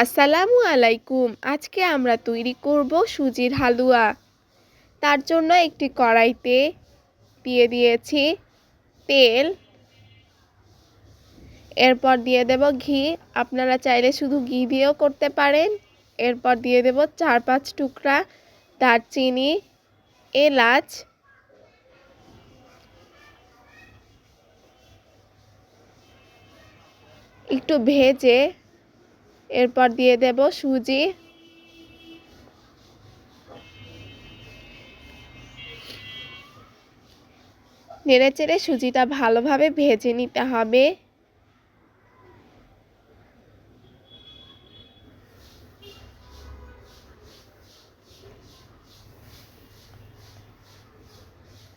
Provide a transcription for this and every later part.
আসসালামু আলাইকুম। আজকে আমরা তৈরি করব সুজির হালুয়া। তার জন্য একটি কড়াইতে দিয়ে দিয়েছি তেল। এরপর দিয়ে দেব ঘি। আপনারা চাইলে শুধু ঘি দিয়েও করতে পারেন। এরপর দিয়ে দেব চার পাঁচ টুকরা দারচিনি, এলাচ। একটু ভেজে এরপর দিয়ে দেব সুজি। নেড়ে চেড়ে সুজিটা ভালোভাবে ভেজে নিতে হবে।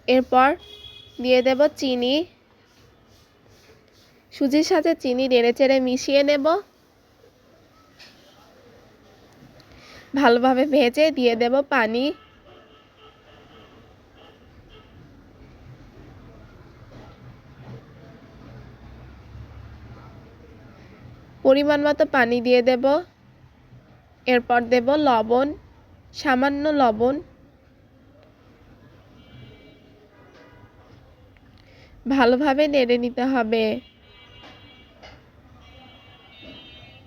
এরপর দিয়ে দেব চিনি। সুজির সাথে চিনি নেড়ে চেড়ে মিশিয়ে নেব। ভালোভাবে ভেজে দিয়ে দেব পানি। পরিমাণ মতো পানি দিয়ে দেব। এরপর দেব লবণ, সামান্য লবণ। ভালোভাবে নেড়ে নিতে হবে।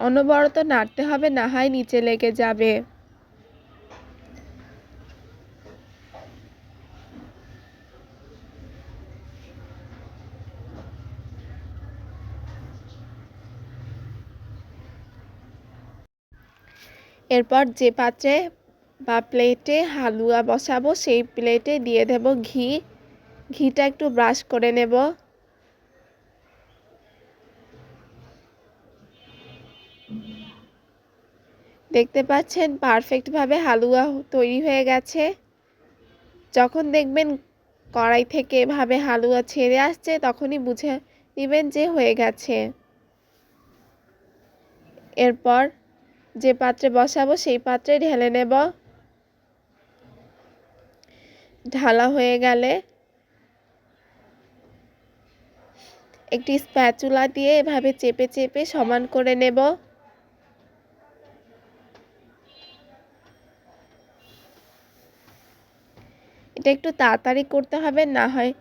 অনবরত নাড়তে হবে, না হয় নিচে লেগে যাবে। এরপর যে পাত্রে বা প্লেটে হালুয়া বসাবো, সেই প্লেটে দিয়ে দেব ঘি। ঘিটা একটু ব্রাশ করে নেব। দেখতে পাচ্ছেন পারফেক্টভাবে হালুয়া তৈরি হয়ে গেছে। যখন দেখবেন কড়াই থেকে এভাবে হালুয়া ছেড়ে আসছে, তখনই বুঝে নেবেন যে হয়ে গেছে। এরপর যে পাত্রে বসাবো, সেই পাত্রে ঢেলে নেব। ঢালা হয়ে গেলে একটি স্প্যাচুলা দিয়ে এভাবে চেপে চেপে সমান করে নেব। এটা একটু তাড়াতাড়ি করতে হবে, না হয়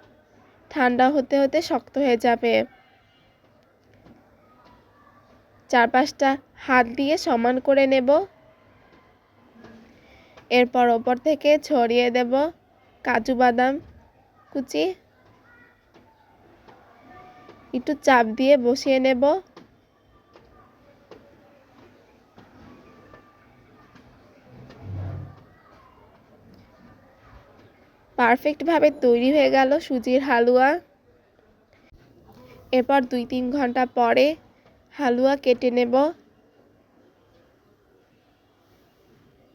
ঠান্ডা হতে হতে শক্ত হয়ে যাবে। চার পাঁচটা হাত দিয়ে সমান করে নেব। এরপর ওপর থেকে ছড়িয়ে দেব কাজু বাদাম কুচি। একটু চাপ দিয়ে বসিয়ে নেব। পারফেক্টভাবে তৈরি হয়ে গেল সুজির হালুয়া। এরপর দুই তিন ঘণ্টা পরে হালুয়া কেটে নেব।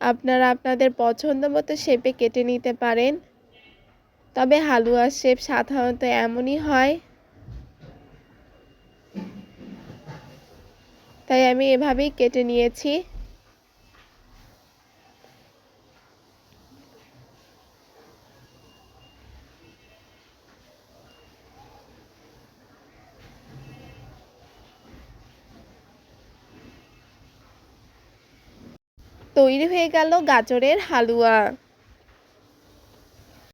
আপনারা আপনাদের পছন্দ মতো শেপে কেটে নিতে পারেন। তবে হালুয়ার শেপ সাধারণত এমনই হয়। তাই আমি এভাবেই কেটে নিয়েছি। তৈরি হয়ে গেল গাজরের হালুয়া।